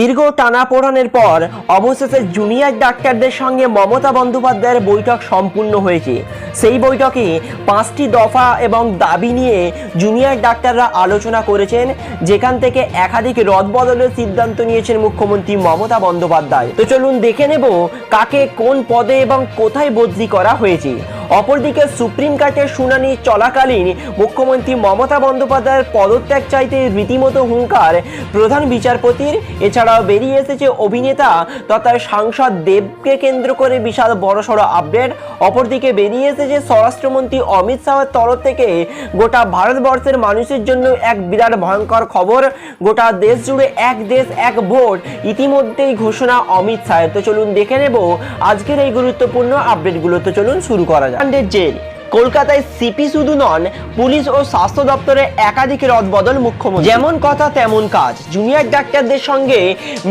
দীর্ঘ টানাপোড়ানের পর অবশেষে জুনিয়র ডাক্তারদের সঙ্গে মমতা বন্দ্যোপাধ্যায়ের বৈঠক সম্পূর্ণ হয়েছে। সেই বৈঠকে পাঁচটি দফা এবং দাবি নিয়ে জুনিয়র ডাক্তাররা আলোচনা করেছেন, যেখান থেকে একাধিক রদবদলের সিদ্ধান্ত নিয়েছেন মুখ্যমন্ত্রী মমতা বন্দ্যোপাধ্যায়। তো চলুন দেখে নেব কাকে কোন পদে এবং কোথায় বদলি করা হয়েছে। অপরদিকে সুপ্রিম কোর্টের শুনানি চলাকালীন মুখ্যমন্ত্রী মমতা বন্দ্যোপাধ্যায়ের পদত্যাগ চাইতে রীতিমতো হুঙ্কার প্রধান বিচারপতির। এছাড়াও বেরিয়ে এসেছে অভিনেতা তথা সাংসদ দেবকে কেন্দ্র করে বিশাল বড়সড় আপডেট। অপরদিকে বেরিয়ে এসেছে স্বরাষ্ট্রমন্ত্রী অমিত শাহের তরফ থেকে গোটা ভারতবর্ষের মানুষের জন্য এক বিরাট ভয়ঙ্কর খবর। গোটা দেশ জুড়ে এক দেশ, এক ভোট। ইতিমধ্যেই ঘোষণা অমিত শাহের। তো চলুন দেখে নেব আজকের এই গুরুত্বপূর্ণ আপডেটগুলো। তো চলুন শুরু করা যাক। রিমান্ডের জেল। কলকাতায় সিপি শুধু নন, পুলিশ ও স্বাস্থ্য দপ্তরে একাধিক রদবদল মুখ্যমন্ত্রী। যেমন কথা, তেমন কাজ। জুনিয়র ডাক্তারদের সঙ্গে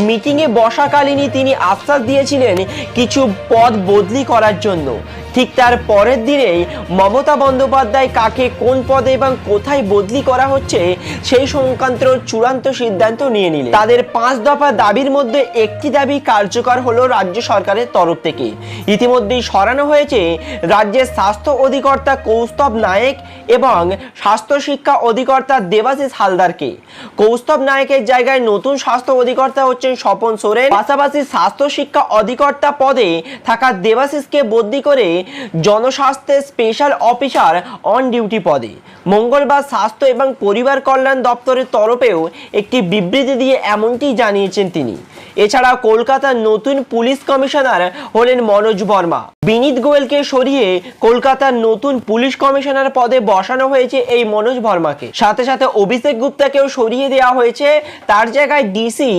মিটিংয়ে বসাকালীনই তিনি আশ্বাস দিয়েছিলেন কিছু পদ বদলি করার জন্য। ঠিক তার পরের দিনেই মমতা বন্দ্যোপাধ্যায় কাকে কোন পদে এবং কোথায় বদলি করা হচ্ছে, সেই সংক্রান্ত চূড়ান্ত সিদ্ধান্ত নিয়ে নিলেন। তাদের পাঁচ দফা দাবির মধ্যে একটি দাবি কার্যকর হলো রাজ্য সরকারের তরফ থেকে। ইতিমধ্যেই সরানো হয়েছে রাজ্যের স্বাস্থ্য অধিকর্তা কৌস্তব নায়েক এবং স্বাস্থ্য শিক্ষা অধিকর্তা দেবাশিস হালদারকে। কৌস্তব নায়েকের জায়গায় নতুন স্বাস্থ্য অধিকর্তা হচ্ছেন স্বপন সোরেন। পাশাপাশি স্বাস্থ্য শিক্ষা অধিকর্তা পদে থাকা দেবাশিসকে বদলি করে জনস্বাস্থ্যের স্পেশাল অফিসার অন ডিউটি পদে। মঙ্গলবার স্বাস্থ্য এবং পরিবার কল্যাণ দপ্তরের তরফেও একটি বিবৃতি দিয়ে এমনটি জানিয়েছেন তিনি। এছাড়া কলকাতার নতুন পুলিশ কমিশনার হলেন মনোজ বর্মা। বিনীত গোয়েলকে সরিয়ে কলকাতার নতুন পুলিশ কমিশনার পদে বসানো হয়েছে এই মনোজ বর্মাকে। সাথে সাথে অভিষেক গুপ্তাকেও সরিয়ে দেওয়া হয়েছে তার জায়গায় ডিসি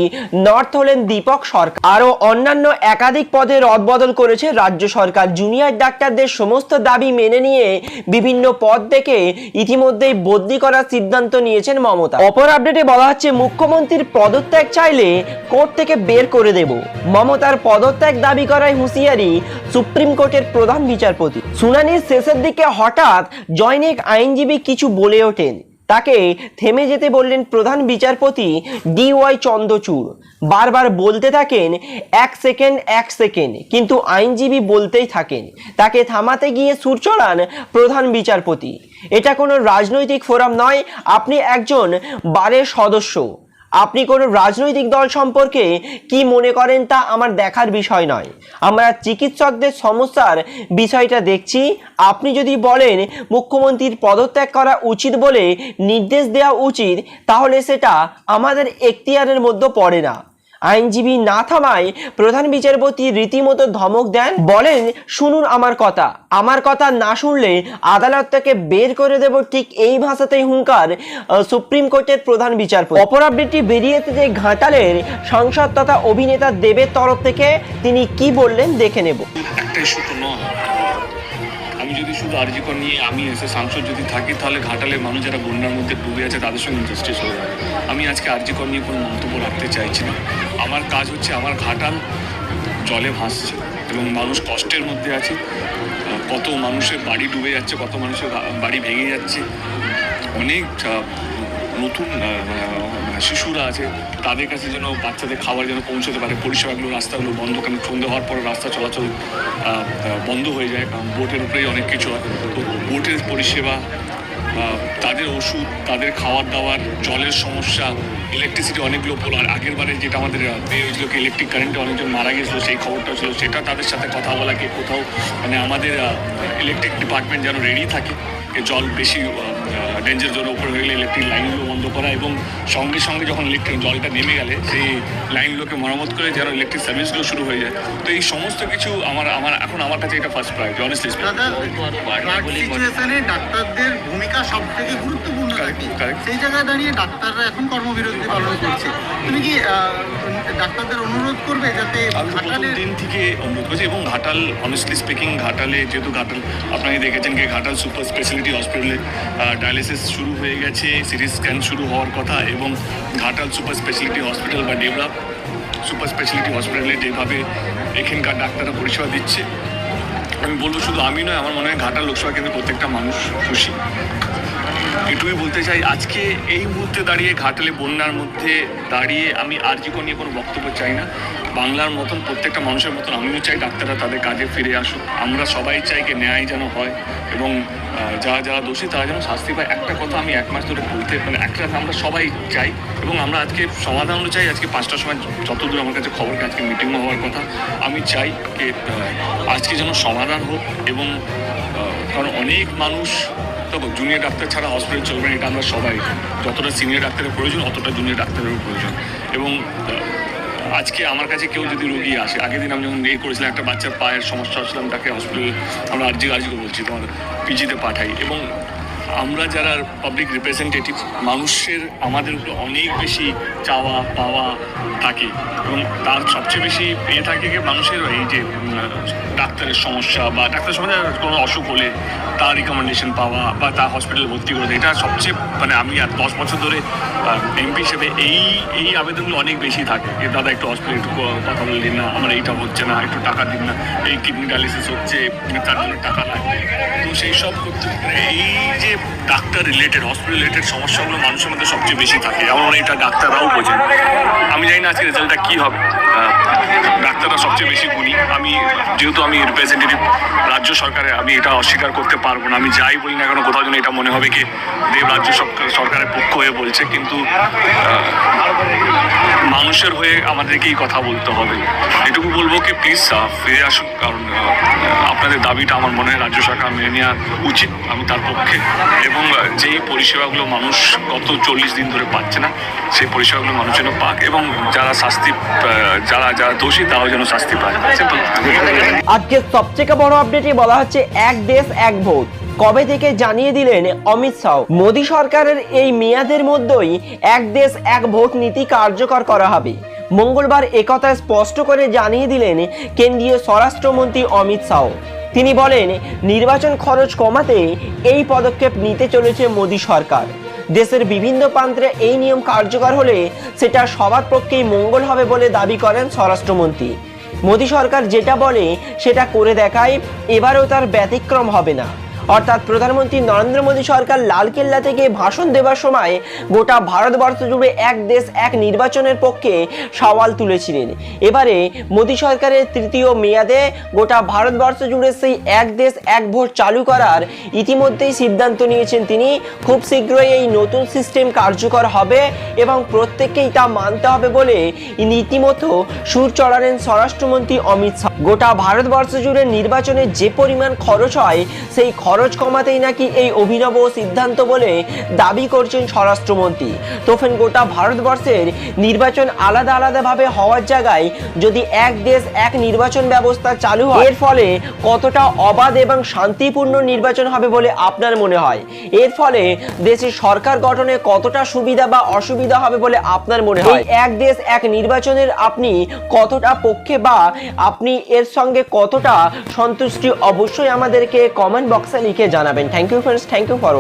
নর্থ হলেন দীপক সরকার। আরও অন্যান্য একাধিক পদে রদবদল করেছে রাজ্য সরকার। জুনিয়র ডাক্তারদের সমস্ত দাবি মেনে নিয়ে বিভিন্ন পদ থেকে ইতিমধ্যেই বদলি করার সিদ্ধান্ত নিয়েছেন মমতা। অপর আপডেটে বলা হচ্ছে, মুখ্যমন্ত্রীর পদত্যাগ চাইলে কোর্ট থেকে বের করে দেব। মমতার পদত্যাগ দাবি করায় হুঁশিয়ারি সুপ্রিম কোর্টের প্রধান বিচারপতি। শুনানির শেষের দিকে হঠাৎ জয়নিক আইনজীবী কিছু বলে ওঠেন। তাকে থেমে যেতে বললেন প্রধান বিচারপতি ডি ওয়াই চন্দ্রচূড়। বারবার বলতে থাকেন, এক সেকেন্ড এক সেকেন্ড। কিন্তু আইনজীবী বলতেই থাকেন, তাকে থামাতে গিয়ে সুর চড়ান প্রধান বিচারপতি। এটা কোনো রাজনৈতিক ফোরাম নয়। আপনি একজন বারের সদস্য। আপনি কোনো রাজনৈতিক দল সম্পর্কে কি মনে করেন তা আমার দেখার বিষয় নয়। আমরা চিকিৎসকদের সমস্যার বিষয়টা দেখছি। আপনি যদি বলেন মুখ্যমন্ত্রীর পদত্যাগ করা উচিত বলে নির্দেশ দেওয়া উচিত, তাহলে সেটা আমাদের এখতিয়ারের মধ্যে পড়ে না। আইনজীবী না থামায় প্রধান বিচারপতি রীতিমতো ধমক দেন, বলেন, শুনুন আমার কথা। আমার কথা না শুনলে আদালত থেকে বের করে দেব ঠিক এই ভাষাতেই হুঙ্কার সুপ্রিম কোর্টের প্রধান বিচারপতি। অপর আপডেটটি বেরিয়েছে যে ঘাটালের সংসদ তথা অভিনেতা দেবের তরফ থেকে তিনি কি বললেন দেখে নেব। নয়। আরজিকর নিয়ে আমি এসে সাংসদ যদি থাকি, তাহলে ঘাটালের মানুষ যারা বন্যার মধ্যে ডুবে আছে, তাদের সঙ্গে ইনজাস্টিস হয়ে যাবে আমি আজকে আরজিকর নিয়ে কোনো মন্তব্য রাখতে চাইছি না। আমার কাজ হচ্ছে, আমার ঘাটাল জলে ভাসছে এবং মানুষ কষ্টের মধ্যে আছে। কত মানুষের বাড়ি ডুবে যাচ্ছে, কত মানুষের বাড়ি ভেঙে যাচ্ছে। অনেক নতুন শিশুরা আছে, তাদের কাছে যেন বাচ্চাদের খাবার যেন পৌঁছতে পারে। পরিষেবাগুলো, রাস্তাগুলো বন্ধ কারণ সন্ধে হওয়ার পর রাস্তা চলাচল বন্ধ হয়ে যায়, কারণ বোটের উপরেই অনেক কিছু হয়। তো বোটের পরিষেবা তাদের ওষুধ, তাদের খাওয়ার দাওয়ার জলের সমস্যা ইলেকট্রিসিটি অনেকগুলো পোল আর আগের বারে যেটা আমাদের পেয়ে হয়েছিল কি ইলেকট্রিক কারেন্টে অনেকজন মারা গেছিল সেই খবরটা ছিল, সেটা তাদের সাথে কথা বলাকে কোথাও মানে আমাদের ইলেকট্রিক ডিপার্টমেন্ট যেন রেডি থাকে জল বেশি ডেঞ্জার জোনের উপরে হয়ে গেলে ইলেকট্রিক লাইনগুলো বন্ধ করা এবং সঙ্গে সঙ্গে যখন ইলেকট্রিক জলটা নেমে গেলে সেই লাইনগুলোকে মরামত করে যেন ইলেকট্রিক সার্ভিসগুলো শুরু হয়ে যায়। তো এই সমস্ত কিছু আমার আমার এখন আমার কাছে এটা ফার্স্ট প্রায়োরিটি অনেস্টলি সিচুয়েশনে ডাক্তারদের ভূমিকা সব থেকে গুরুত্বপূর্ণ সেই জায়গায় দাঁড়িয়ে ডাক্তাররা এখন কর্মবিরতি পালন করছে। তুমি কি ডাক্তারদের অনুরোধ করবে যাতে দিন থেকে অনুরোধ করছি এবং ঘাটাল অনেস্টলি স্পিকিং ঘাটালে যেহেতু ঘাটাল আপনারা দেখেছেন কি ঘাটাল সুপার স্পেশালিটি হসপিটালে ডায়ালিসিস শুরু হয়ে গেছে, সিটি স্ক্যান শুরু হওয়ার কথা এবং ঘাটাল সুপার স্পেশালিটি হসপিটাল বা ডেভেলপ সুপার স্পেশালিটি হসপিটালে যেভাবে এখানকার ডাক্তাররা পরিষেবা দিচ্ছে। আমি বলব শুধু আমি নয়, আমার মনে হয় ঘাটাল লোকসভা কেন্দ্রে প্রত্যেকটা মানুষ খুশি। এটুকুই বলতে চাই, আজকে এই মুহূর্তে দাঁড়িয়ে ঘাটালে বন্যার মধ্যে দাঁড়িয়ে আমি আরজিকর নিয়ে কোনো বক্তব্য চাই না। বাংলার মতন প্রত্যেকটা মানুষের মতন আমিও চাই ডাক্তাররা তাদের কাজে ফিরে আসুক। আমরা সবাই চাই যে ন্যায় যেন হয় এবং যারা যারা দোষী তারা যেন শাস্তি পায়। একটা কথা আমি এক মাস ধরে বলতে মানে একটা আমরা সবাই চাই এবং আমরা আজকে সমাধানও চাই। আজকে পাঁচটার সময় যতদূর আমার কাছে খবর আজকে মিটিংও হওয়ার কথা। আমি চাই যে আজকে যেন সমাধান হোক এবং কারণ অনেক মানুষ তবে জুনিয়র ডাক্তার ছাড়া হসপিটাল চলবে না, এটা আমরা সবাই। যতটা সিনিয়র ডাক্তারের প্রয়োজন, অতটা জুনিয়র ডাক্তারেরও প্রয়োজন। এবং আজকে আমার কাছে কেউ যদি রোগী আসে, আগের দিন আমি যখন ইয়ে করেছিলাম, একটা বাচ্চার পায়ের সমস্যা হচ্ছিলাম তাকে হসপিটালে আমরা আর্জি আর্জি বলছি, তোমার পিজিতে পাঠাই। এবং আমরা যারা পাবলিক রিপ্রেজেন্টেটিভ মানুষের আমাদের উপরে অনেক বেশি চাওয়া, পাওয়া থাকে এবং তার সবচেয়ে বেশি এ থাকে কি মানুষের এই যে ডাক্তারের সমস্যা বা ডাক্তার সমস্যা কোনো অসুখ হলে তার রিকমেন্ডেশন পাওয়া বা তার হসপিটালে ভর্তি করে এটা সবচেয়ে মানে আমি আর দশ বছর ধরে এমপি হিসেবে এই এই আবেদনগুলো অনেক বেশি থাকে যে, দাদা, একটু হসপিটালে একটু কথা বললেন না, আমার এইটা হচ্ছে না, একটু টাকা দিন না, এই কিডনি ডায়ালিসিস হচ্ছে, তার জন্য টাকা লাগবে। তো সেই সব করতে এই যে ডাক্তার রিলেটেড হসপিটাল রিলেটেড সমস্যাগুলো মানুষের মধ্যে সবচেয়ে বেশি থাকে। এমন এটা ডাক্তাররাও বোঝেন। আমি জানি না আজকে রেজাল্টটা কী হবে। ডাক্তাররা সবচেয়ে বেশি গুণী। আমি, যেহেতু আমি রিপ্রেজেন্টেটিভ রাজ্য সরকারে, আমি এটা অস্বীকার করতে পারব না। আমি যাই বলি না কেন, কোথাও যেন এটা মনে হবে কি দেব রাজ্য সরকার- সরকারের পক্ষ হয়ে বলছে। কিন্তু মানুষের হয়ে আমাদেরকেই কথা বলতে হবে। এটুকু বলব কি প্লিজ ফিরে আসুন। কারণ আপনাদের দাবিটা আমার মনে হয় রাজ্য সরকার মেনে নেওয়া উচিত আমি তার পক্ষে। এবং যেই পরিষেবাগুলো মানুষ গত চল্লিশ দিন ধরে পাচ্ছে না, সেই পরিষেবাগুলো মানুষ যেন পাক এবং যারা শাস্তি যারা যারা দোষী তারাও যেন শাস্তি পায়। আজকে সবথেকে বড় আপডেটে বলা হচ্ছে এক দেশ, এক ভোট। কবে থেকে জানিয়ে দিলেন অমিত শাহ? মোদী সরকারের এই মেয়াদের মধ্যেই এক দেশ, এক ভোট নীতি কার্যকর করা হবে। মঙ্গলবার একথা স্পষ্ট করে জানিয়ে দিলেন কেন্দ্রীয় স্বরাষ্ট্রমন্ত্রী অমিত শাহ। তিনি বলেন, নির্বাচন খরচ কমাতে এই পদক্ষেপ নিতে চলেছে মোদী সরকার। দেশের বিভিন্ন প্রান্তে এই নিয়ম কার্যকর হলে সেটা সবার পক্ষেই মঙ্গল হবে বলে দাবি করেন স্বরাষ্ট্রমন্ত্রী। মোদী সরকার যেটা বলে সেটা করে দেখায়, এবারেও তার ব্যতিক্রম হবে না। অর্থাৎ প্রধানমন্ত্রী নরেন্দ্র মোদী সরকার লালকেল্লা থেকে ভাষণ দেওয়ার সময় গোটা ভারতবর্ষ জুড়ে এক দেশ এক নির্বাচনের পক্ষে সওয়াল তুলেছিলেন। এবারে মোদী সরকারের তৃতীয় মেয়াদে গোটা ভারতবর্ষ জুড়ে সেই এক দেশ এক ভোট চালু করার ইতিমধ্যেই সিদ্ধান্ত নিয়েছেন তিনি। খুব শীঘ্রই এই নতুন সিস্টেম কার্যকর হবে এবং প্রত্যেককেই তা মানতে হবে বলে রীতিমতো সুর চড়ালেন স্বরাষ্ট্রমন্ত্রী অমিত শাহ। গোটা ভারতবর্ষ জুড়ে নির্বাচনে যে পরিমাণ খরচ হয়, সেই খরচ কমাতেই নাকি এই অভিনব সিদ্ধান্ত বলে দাবি করছেন স্বরাষ্ট্রমন্ত্রী। তো ফেন গোটা ভারতবর্ষের নির্বাচন আলাদা আলাদাভাবে হওয়ার জায়গায় যদি এক দেশ এক নির্বাচন ব্যবস্থা চালু হয়, এর ফলে কতটা অবাধ এবং শান্তিপূর্ণ নির্বাচন হবে বলে আপনার মনে হয়? এর ফলে দেশের সরকার গঠনে কতটা সুবিধা বা অসুবিধা হবে বলে আপনার মনে হয়? এক দেশ এক নির্বাচনের আপনি কতটা পক্ষে বা আপনি এর সঙ্গে কতটা সন্তুষ্টি অবশ্যই আমাদেরকে কমেন্ট বক্সে লিখে জানাবেন। Thank you friends thank you for